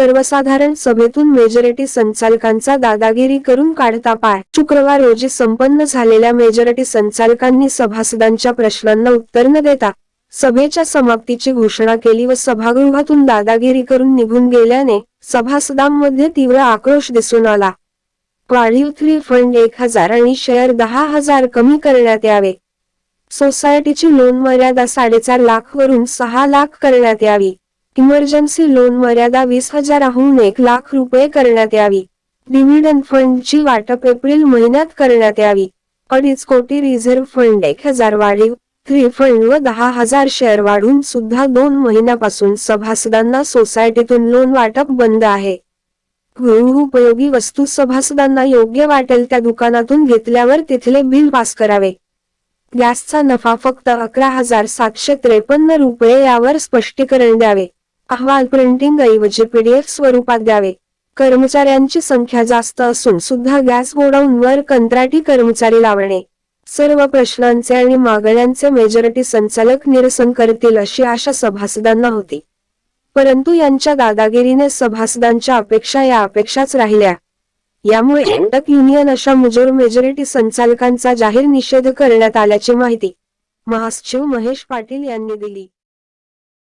सर्वसाधारण सभेतून मेजॉरिटी संचालकांचा दादागिरी करून काढता पाय. शुक्रवार रोजी संपन्न झालेल्या मेजॉरिटी संचालकांनी सभासदांच्या प्रश्नांना उत्तर न देता सभेच्या समाप्तीची घोषणा केली व सभागृहातून दादागिरी करून निघून गेल्याने सभासदांमध्ये तीव्र आक्रोश दिसून आला. वाढीव थ्री फंड एक हजार आणि शेअर दहा हजार कमी करण्यात यावे. सोसायटीची लोन मर्यादा साडेचार लाख वरून सहा लाख करण्यात यावी. इमर्जन्सी लोन मर्यादा वीस हजाराहून एक लाख रुपये करण्यात यावी. डिव्हिडंड फंडची वाटप एप्रिल महिन्यात करण्यात यावी. अडीच कोटी रिझर्व्ह फंड एक हजार वाढीव थ्री फंड व दहा हजार शेअर वाढून सुद्धा दोन महिन्यापासून सभासदांना सोसायटीतून लोन वाटप बंद आहे. गृहउपयोगी वस्तू सभासदांना योग्य वाटेल त्या दुकानातून घेतल्यावर तिथले बिल पास करावे. गॅसचा नफा फक्त अकरा हजार सातशे त्रेपन्न रुपये यावर स्पष्टीकरण द्यावे. अहवाल प्रिंटिंग ऐवजी पीडीएफ स्वरूपात द्यावे. कर्मचाऱ्यांची संख्या जास्त असून सुद्धा गॅस गोडाऊनवर कंत्राटी कर्मचारी लावणे. सर्व प्रश्नांचे आणि मागण्यांचे मेजॉरिटी संचालक निरसन करतील अशी आशा सभासदांना होती. परंतु यांच्या दादागिरीने सभासदांच्या अपेक्षा या अपेक्षाच राहिल्या. यामुळे एकटक युनियन अशा मुजोर मेजॉरिटी संचालकांचा जाहीर निषेध करण्यात आल्याची माहिती. महासचिव महेश पाटील यांनी दिली.